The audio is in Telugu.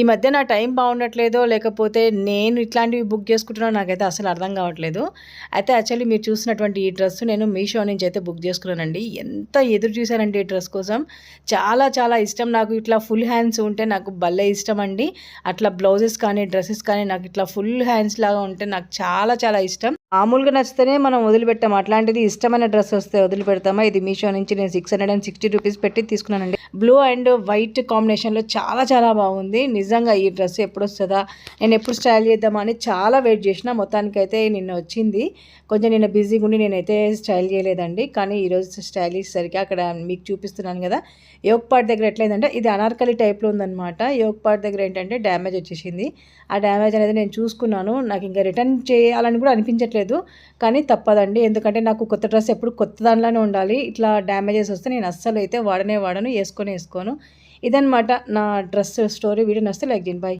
ఈ మధ్య నా టైం బాగుండట్లేదో లేకపోతే నేను ఇట్లాంటివి బుక్ చేసుకుంటున్నానో నాకైతే అసలు అర్థం కావట్లేదు. అయితే యాక్చువల్లీ మీరు చూసినటువంటి ఈ డ్రెస్ నేను మీషో నుంచి అయితే బుక్ చేసుకున్నానండి. ఎంత ఎదురు చూశానండి ఈ డ్రెస్ కోసం. చాలా చాలా ఇష్టం. నాకు ఇట్లా ఫుల్ హ్యాండ్స్ ఉంటే నాకు భలే ఇష్టం అండి అట్లా బ్లౌజెస్ కానీ డ్రెస్సెస్ కానీ నాకు ఇట్లా ఫుల్ హ్యాండ్స్ లాగా ఉంటే నాకు చాలా చాలా ఇష్టం. మామూలుగా నచ్చితేనే మనం వదిలిపెట్టాం. అట్లాంటిది ఇష్టమైన డ్రెస్ వస్తే వదిలిపెడతామా? ఇది మీషో నుంచి నేను six hundred and sixty rupees పెట్టి తీసుకున్నానండి. బ్లూ అండ్ వైట్ కాంబినేషన్లో చాలా చాలా బాగుంది. నిజంగా ఈ డ్రెస్ ఎప్పుడు వస్తుందా నేను ఎప్పుడు స్టైల్ చేద్దామా అని చాలా వెయిట్ చేసిన మొత్తానికైతే నిన్న వచ్చింది. కొంచెం నిన్న బిజీగా ఉండి నేనైతే స్టైల్ చేయలేదండి. కానీ ఈరోజు స్టైల్ ఇచ్చేసరికి అక్కడ మీకు చూపిస్తున్నాను కదా. యోగపాట్ దగ్గర ఎట్లయిందంటే ఇది అనార్కలి టైప్లో ఉందన్నమాట. యోగపాట్ దగ్గర ఏంటంటే డ్యామేజ్ వచ్చేసింది. ఆ డ్యామేజ్ అనేది నేను చూసుకున్నాను. నాకు ఇంకా రిటర్న్ చేయాలని కూడా అనిపించట్లేదు. కానీ తప్పదండి. ఎందుకంటే నాకు కొత్త డ్రెస్ ఎప్పుడు కొత్త దానిలోనే ఉండాలి. ఇట్లా డ్యామేజెస్ వస్తే నేను అస్సలు అయితే వాడనే వాడను వేసుకొని వేసుకోను. ఇదనమాట నా డ్రెస్ స్టోరీ. వీడియో నస్తే లైక్ చేయండి. బాయ్